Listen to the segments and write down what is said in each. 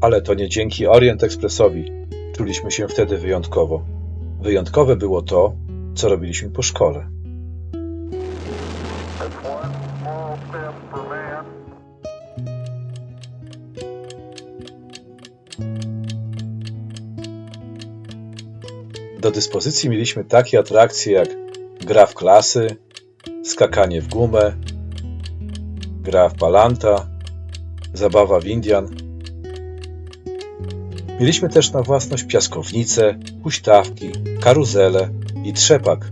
Ale to nie dzięki Orient Expressowi czuliśmy się wtedy wyjątkowo. Wyjątkowe było to, co robiliśmy po szkole. Do dyspozycji mieliśmy takie atrakcje jak gra w klasy, skakanie w gumę, gra w palanta, zabawa w Indian. Mieliśmy też na własność piaskownice, huśtawki, karuzele i trzepak,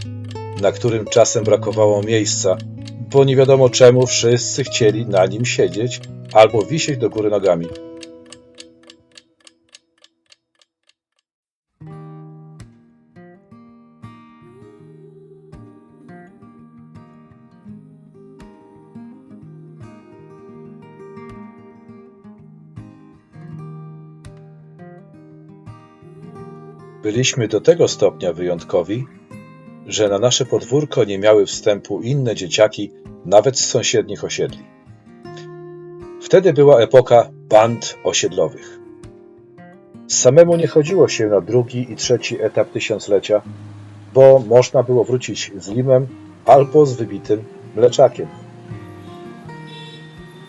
na którym czasem brakowało miejsca, bo nie wiadomo czemu wszyscy chcieli na nim siedzieć albo wisieć do góry nogami. Byliśmy do tego stopnia wyjątkowi, że na nasze podwórko nie miały wstępu inne dzieciaki, nawet z sąsiednich osiedli. Wtedy była epoka band osiedlowych. Samemu nie chodziło się na drugi i trzeci etap tysiąclecia, bo można było wrócić z limem albo z wybitym mleczakiem.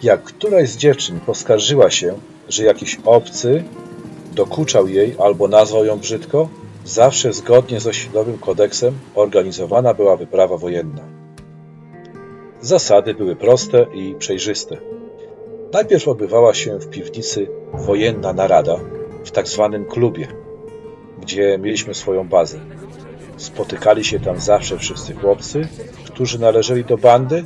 Jak któraś z dziewczyn poskarżyła się, że jakiś obcy dokuczał jej albo nazwał ją brzydko, zawsze zgodnie z osiedlowym kodeksem organizowana była wyprawa wojenna. Zasady były proste i przejrzyste. Najpierw odbywała się w piwnicy wojenna narada w tak zwanym klubie, gdzie mieliśmy swoją bazę. Spotykali się tam zawsze wszyscy chłopcy, którzy należeli do bandy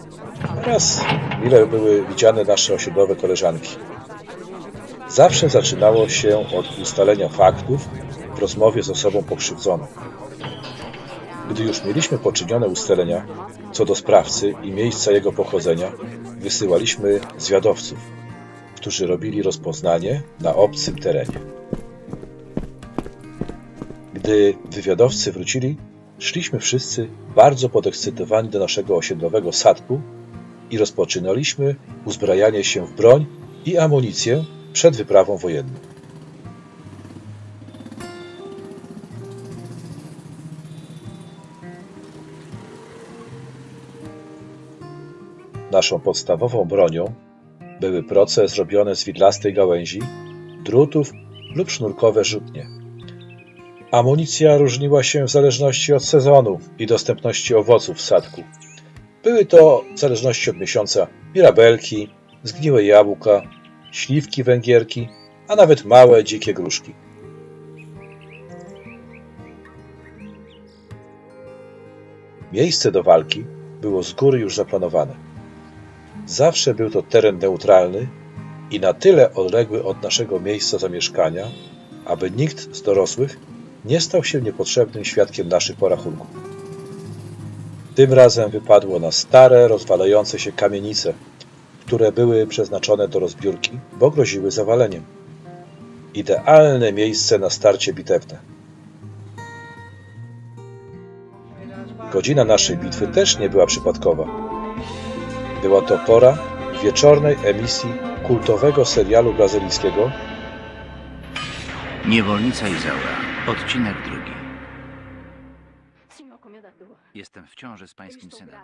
oraz mile były widziane nasze osiedlowe koleżanki. Zawsze zaczynało się od ustalenia faktów w rozmowie z osobą pokrzywdzoną. Gdy już mieliśmy poczynione ustalenia co do sprawcy i miejsca jego pochodzenia, wysyłaliśmy zwiadowców, którzy robili rozpoznanie na obcym terenie. Gdy wywiadowcy wrócili, szliśmy wszyscy bardzo podekscytowani do naszego osiedlowego sadku i rozpoczynaliśmy uzbrajanie się w broń i amunicję przed wyprawą wojenną. Naszą podstawową bronią były proce zrobione z widlastej gałęzi, drutów lub sznurkowe rzutnie. Amunicja różniła się w zależności od sezonu i dostępności owoców w sadku. Były to, w zależności od miesiąca, mirabelki, zgniłe jabłka, śliwki węgierki, a nawet małe, dzikie gruszki. Miejsce do walki było z góry już zaplanowane. Zawsze był to teren neutralny i na tyle odległy od naszego miejsca zamieszkania, aby nikt z dorosłych nie stał się niepotrzebnym świadkiem naszych porachunków. Tym razem wypadło na stare, rozwalające się kamienice, które były przeznaczone do rozbiórki, bo groziły zawaleniem. Idealne miejsce na starcie bitewne. Godzina naszej bitwy też nie była przypadkowa. Była to pora wieczornej emisji kultowego serialu brazylijskiego Niewolnica Izaura, odcinek drugi. Jestem w ciąży z pańskim synem.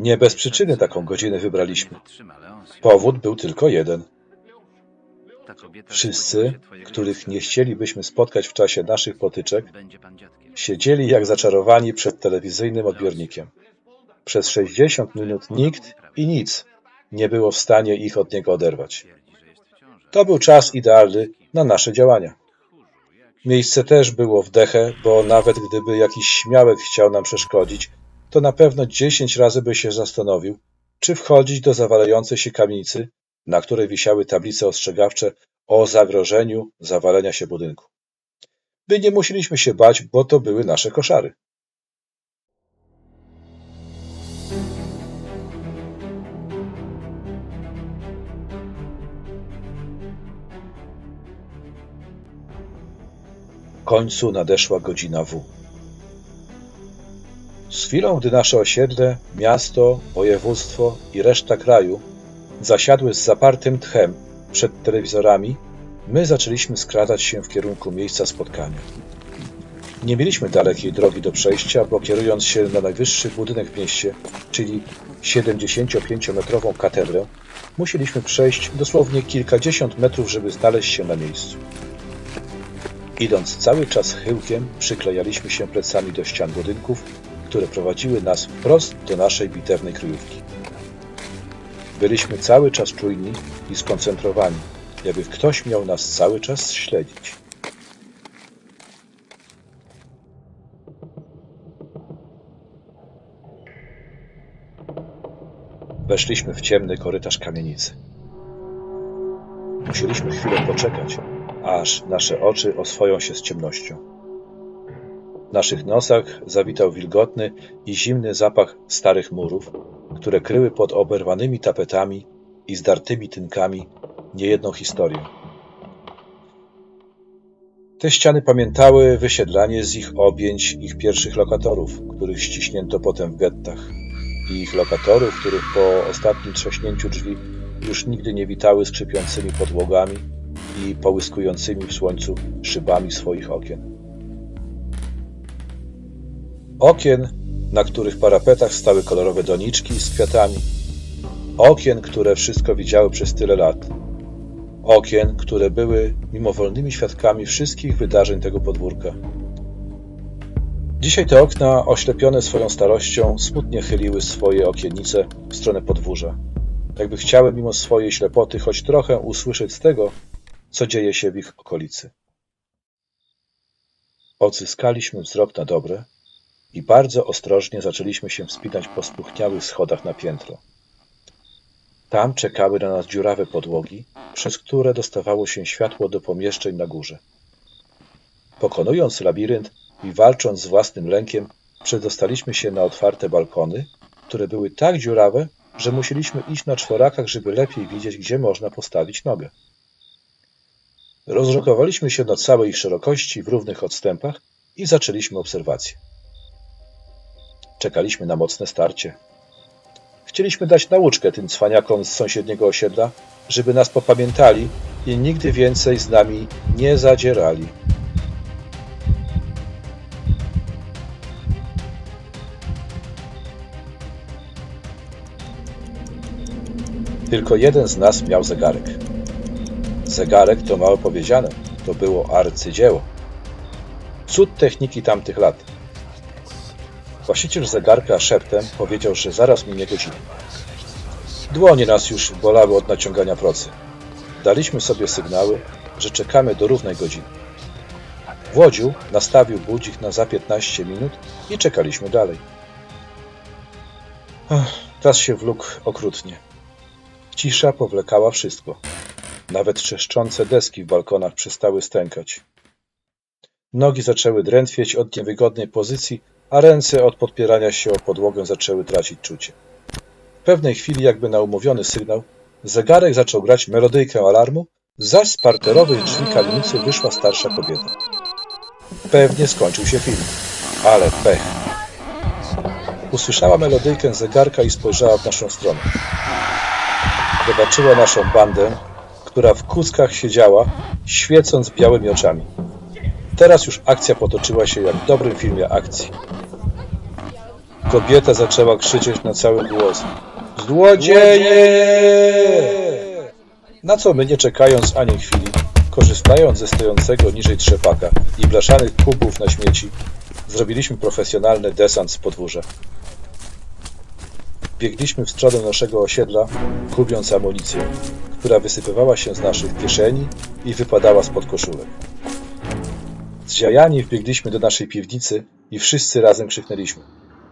Nie bez przyczyny taką godzinę wybraliśmy. Powód był tylko jeden. Wszyscy, których nie chcielibyśmy spotkać w czasie naszych potyczek, siedzieli jak zaczarowani przed telewizyjnym odbiornikiem. Przez 60 minut nikt i nic nie było w stanie ich od niego oderwać. To był czas idealny na nasze działania. Miejsce też było w dechę, bo nawet gdyby jakiś śmiałek chciał nam przeszkodzić, to na pewno 10 razy by się zastanowił, czy wchodzić do zawalającej się kamienicy, na której wisiały tablice ostrzegawcze o zagrożeniu zawalenia się budynku. My nie musieliśmy się bać, bo to były nasze koszary. Końcu nadeszła godzina W. Z chwilą, gdy nasze osiedle, miasto, województwo i reszta kraju zasiadły z zapartym tchem przed telewizorami, my zaczęliśmy skradać się w kierunku miejsca spotkania. Nie mieliśmy dalekiej drogi do przejścia, bo kierując się na najwyższy budynek w mieście, czyli 75-metrową katedrę, musieliśmy przejść dosłownie kilkadziesiąt metrów, żeby znaleźć się na miejscu. Idąc cały czas chyłkiem, przyklejaliśmy się plecami do ścian budynków, które prowadziły nas wprost do naszej bitewnej kryjówki. Byliśmy cały czas czujni i skoncentrowani, jakby ktoś miał nas cały czas śledzić. Weszliśmy w ciemny korytarz kamienicy. Musieliśmy chwilę poczekać, aż nasze oczy oswoją się z ciemnością. Naszych nosach zawitał wilgotny i zimny zapach starych murów, które kryły pod oberwanymi tapetami i zdartymi tynkami niejedną historię. Te ściany pamiętały wysiedlanie z ich objęć ich pierwszych lokatorów, których ściśnięto potem w gettach, i ich lokatorów, których po ostatnim trzaśnięciu drzwi już nigdy nie witały skrzypiącymi podłogami i połyskującymi w słońcu szybami swoich okien. Okien, na których parapetach stały kolorowe doniczki z kwiatami. Okien, które wszystko widziały przez tyle lat. Okien, które były mimowolnymi świadkami wszystkich wydarzeń tego podwórka. Dzisiaj te okna, oślepione swoją starością, smutnie chyliły swoje okiennice w stronę podwórza, jakby chciały mimo swojej ślepoty choć trochę usłyszeć z tego, co dzieje się w ich okolicy. Odzyskaliśmy wzrok na dobre i bardzo ostrożnie zaczęliśmy się wspinać po spuchniałych schodach na piętro. Tam czekały na nas dziurawe podłogi, przez które dostawało się światło do pomieszczeń na górze. Pokonując labirynt i walcząc z własnym lękiem, przedostaliśmy się na otwarte balkony, które były tak dziurawe, że musieliśmy iść na czworakach, żeby lepiej widzieć, gdzie można postawić nogę. Rozrokowaliśmy się na całej ich szerokości w równych odstępach i zaczęliśmy obserwację. Czekaliśmy na mocne starcie. Chcieliśmy dać nauczkę tym cwaniakom z sąsiedniego osiedla, żeby nas popamiętali i nigdy więcej z nami nie zadzierali. Tylko jeden z nas miał zegarek. Zegarek to mało powiedziane, to było arcydzieło. Cud techniki tamtych lat. Właściciel zegarka szeptem powiedział, że zaraz minie godzina. Dłonie nas już bolały od naciągania procy. Daliśmy sobie sygnały, że czekamy do równej godziny. Włodziu nastawił budzik na za 15 minut i czekaliśmy dalej. Czas się wlókł okrutnie. Cisza powlekała wszystko. Nawet trzeszczące deski w balkonach przestały stękać. Nogi zaczęły drętwieć od niewygodnej pozycji, a ręce od podpierania się o podłogę zaczęły tracić czucie. W pewnej chwili, jakby na umówiony sygnał, zegarek zaczął grać melodyjkę alarmu, zaś z parterowych drzwi kamienicy wyszła starsza kobieta. Pewnie skończył się film, ale pech. Usłyszała melodyjkę zegarka i spojrzała w naszą stronę. Zobaczyła naszą bandę, która w kuckach siedziała, świecąc białymi oczami. Teraz już akcja potoczyła się jak w dobrym filmie akcji. Kobieta zaczęła krzyczeć na cały głos. Złodzieje! Na co my, nie czekając ani chwili, korzystając ze stojącego niżej trzepaka i blaszanych kubów na śmieci, zrobiliśmy profesjonalny desant z podwórza. Biegliśmy w stronę naszego osiedla, kubiąc amunicję, która wysypywała się z naszych kieszeni i wypadała spod koszulek. Zdziajani wbiegliśmy do naszej piwnicy i wszyscy razem krzyknęliśmy.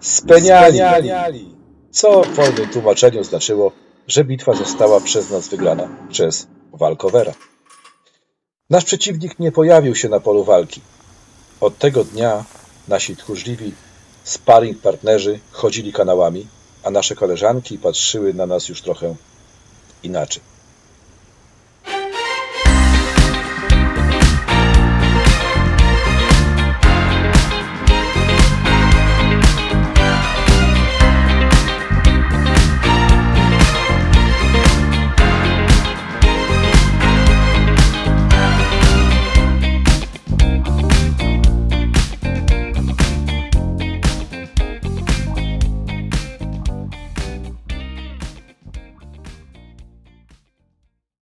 Speniali! Co w wolnym tłumaczeniu znaczyło, że bitwa została przez nas wygrana przez walkowera. Nasz przeciwnik nie pojawił się na polu walki. Od tego dnia nasi tchórzliwi sparring partnerzy chodzili kanałami, a nasze koleżanki patrzyły na nas już trochę inaczej.